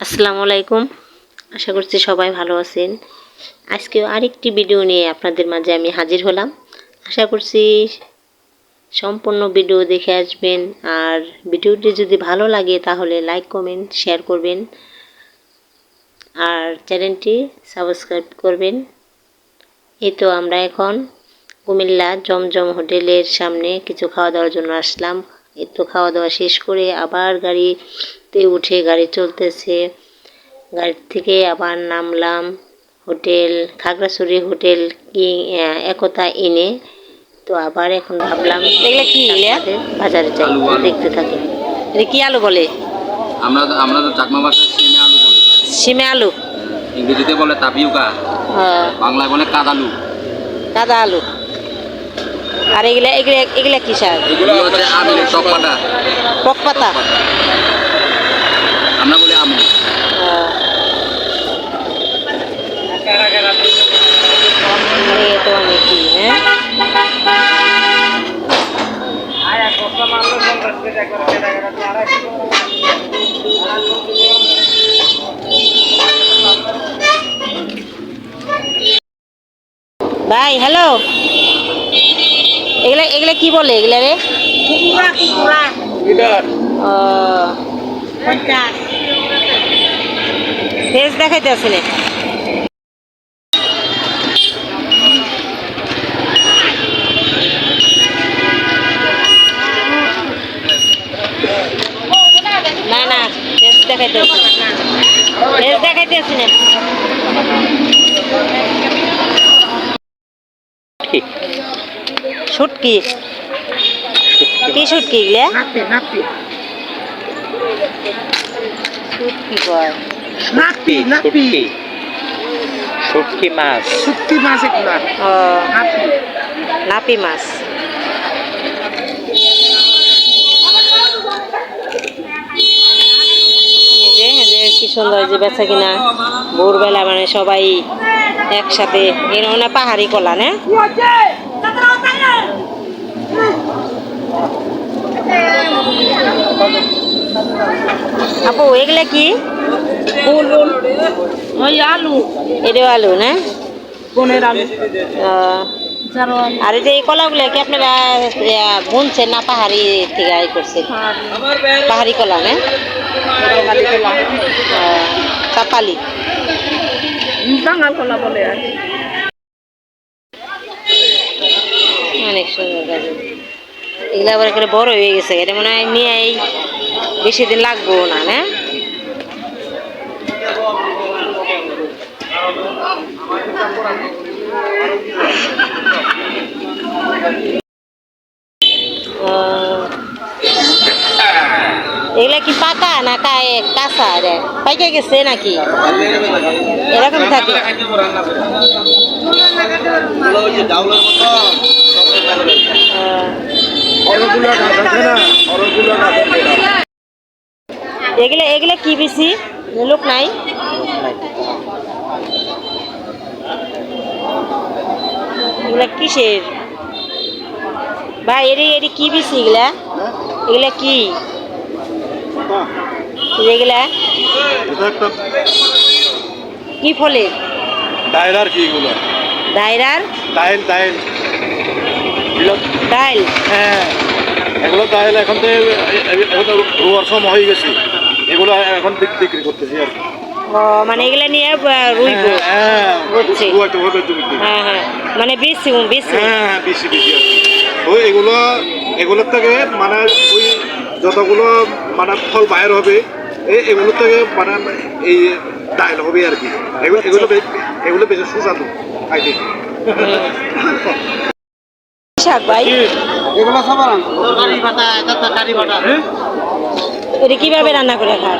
আসসালামু আলাইকুম। আশা করছি সবাই ভালো আছেন। আজকে আরেকটি ভিডিও নিয়ে আপনাদের মাঝে আমি হাজির হলাম। আশা করছি সম্পূর্ণ ভিডিও দেখে আসবেন। আর ভিডিওটি যদি ভালো লাগে তাহলে লাইক, কমেন্ট, শেয়ার করবেন। আর চ্যানেলটি সাবস্ক্রাইব করবেন। এই তো আমরা এখন কুমিল্লা জমজম হোটেলের সামনে কিছু খাওয়া দাওয়ার জন্য আসলাম। এই তো খাওয়া দাওয়া শেষ করে আবার গাড়িতে উঠে গাড়ি চলতেছে। গাড়ি থেকে আবার নামলাম হোটেল খাগড়াছড়ি হোটেল কি একতা এনে তো আবার এখন ভাবলাম এগুলা কি? বাজারে যাই। দেখতে থাকি। এটা কি আলু বলে? আমরা আমরা তো চাকমা ভাষায় সিমে আলু বলি। সিমে আলু? ইংরেজিতে বলে তাপিউকা। বাংলায় বলে কাদালু। কাদা আলু। আর এগুলা এগুলা এগুলা কি সার এগুলো হচ্ছে আমিলের টক পাতা পক পাতা আমরা বলি আমুল আহ, আরে, এ তো অনেক কি, হ্যাঁ ভাই হ্যালো এগুলা এগুলা কি বলে এগুলা রে? ফেস দেখাইতে আসি না। না না ফেস দেখাইতে ফেস দেখাইতে আসি না শুটকি কি শুটকি এগুলা? শুটকি কয় নাপি নাপি শুটকি মাছ। শুক্তি মাছ এগুলা। ও। নাপি নাপি মাছ। কি সুন্দর যে বেচা কিনা। ভোরবেলা মানে সবাই একসাথে। এরকম না পাহাড়ি কলা না? আপু এগুলা কি? ওই আলু। এটাও আলু না? বনের আলু? আর এই যে এই কলাগুলো কি আপনারা বুনছেন না পাহাড়ি থেকে আই করছেন পাহাড়ি কলা না? বাঙাল কলা বলে অনেক সুন্দর গাছ। এগুলো আবার এখানে বড় হয়ে গেছে। এটা মনে হয় নিয়ে এই বেশি দিন লাগবো না না? এগুলা কি পাকা না কাঁচা? রে পাইকে গেছে নাকি? এরকম থাকে। এগুলা এগুলা কি বেশি? লোক নাই? এগুলা কিসের? ভাই এরি এরি কি বেশি এগুলা? এগুলা কি? এগুলা? কি ফলে ডায়লার কি এগুলো? দায়রার ডাইল ডাইল। ডাইল হ্যাঁ। এগুলো ডাইল এখন তো রোয়ার সময় হয়ে গেছে। এগুলো এখন বিক্রি করতেছি আর ও মানে এগুলা নিয়ে রুইব। হ্যাঁ বুঝছি। রোয়াতে হবে হ্যাঁ হ্যাঁ। মানে বেশি বেশি। হ্যাঁ হ্যাঁ বেশি বেশি ওই এগুলো এগুলোর থেকে মানে ওই যতগুলো মানে ফল বাইর হবে এই এগুলোর থেকে মানে এই ডাইল হবে আর কি। এগুলো এগুলো এগুলো বেশি সুস্বাদু খাইতে শাক ভাই। এটা কীভাবে রান্না করে খায়?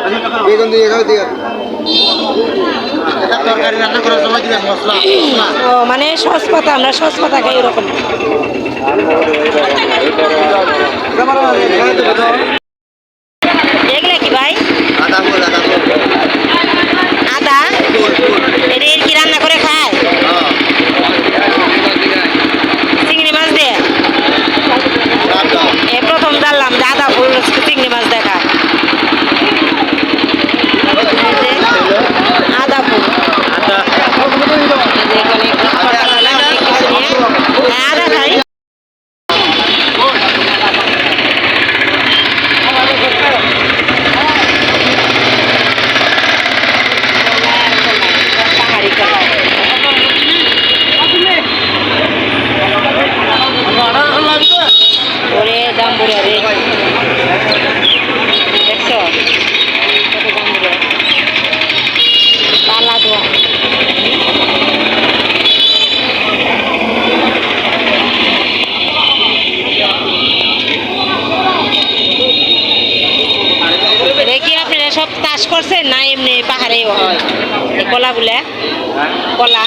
ও মানে সস পাতা আমরা সস পাতা খাই এরকম। এগুলা কি ভাই? আদা? এটা এর কি রান্না করে সব চাষ করছে না এমনি পাহাড়েও? হয় কলাগুলা? কলা?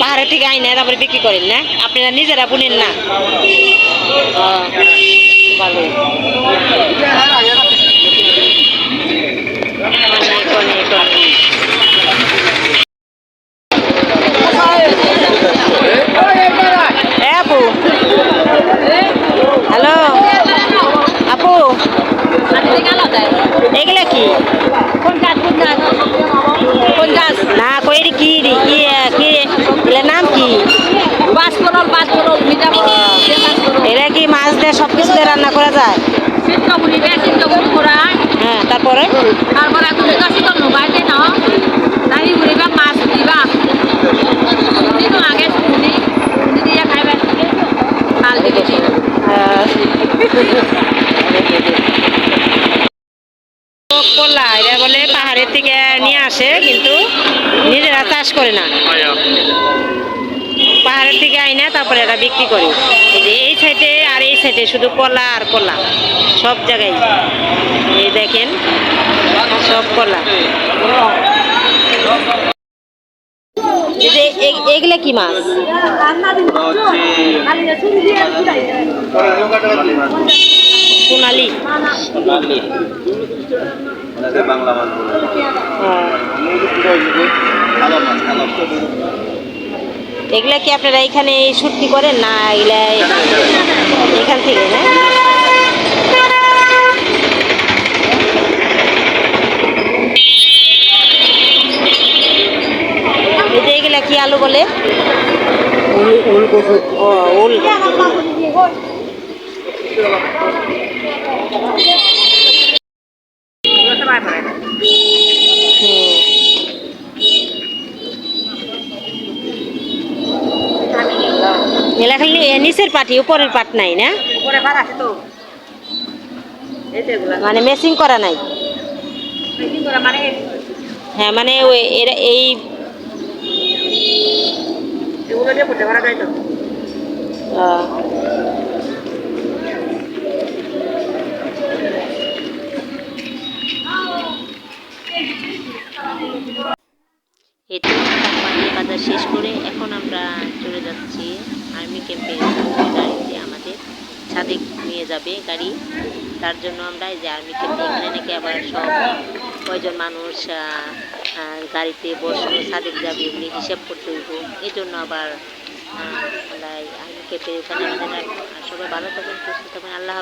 পাহাড়ে থেকে আইনে তারপরে বিক্রি করেন না? আপনারা নিজেরা বুনেন না? ভালো হ্যালো। আপু। এগুলা কি কোন গাছ কোন গাছ কোন গাছ না কই এটি কি রে? কি আহ, কি এগুলার নাম কি বাস করল বাস করল এরা কি মাছ দিয়ে সব কিছু দিয়ে রান্না করা যায়? হ্যাঁ তারপরে? তারপরে তুমি তাই বুড়ি মাছ দিবা আগে দিয়ে খাইবে কাল দিবি কলা পাহাড়ের থেকে নিয়ে আসে, কিন্তু নিজেরা চাষ করে না। পাহাড়ের থেকে আইনা তারপরে এটা বিক্রি করি। এই যে এই সাইডে আর এই সাইডে শুধু কলা আর কলা সব জায়গায়। এই দেখেন সব কলা। এগুলা কি মাছ? সোনালি। বাংলা মাছ হ্যাঁ। এগুলা কি আপনারা এখানে শুটকি করেন? না, এগুলা এখান থেকে, না? কি আলু বলে? ও উল। এলা খালি নিচের পাটি উপরের পাট নাই না? উপরে ভাত আছে তো। মানে মেসিং করা নাই? মানে হ্যাঁ মানে ওই এরা এই বাজার শেষ করে এখন আমরা চলে যাচ্ছি। আর্মি ক্যাম্পে গাড়িতে আমাদের ছাদে নিয়ে যাবে গাড়ি। তার জন্য আমরা এই যে আর্মি ক্যাম্পে এখানে নাকি আবার সব কয়জন মানুষ গাড়িতে বসবো ছাদে যাবে এমনি হিসাব করতে হইব। এই জন্য আবার এই আর্মি ক্যাম্পে এখানে আমাদের সবাই ভালো থাকুন, সুস্থ থাকুন, আল্লাহ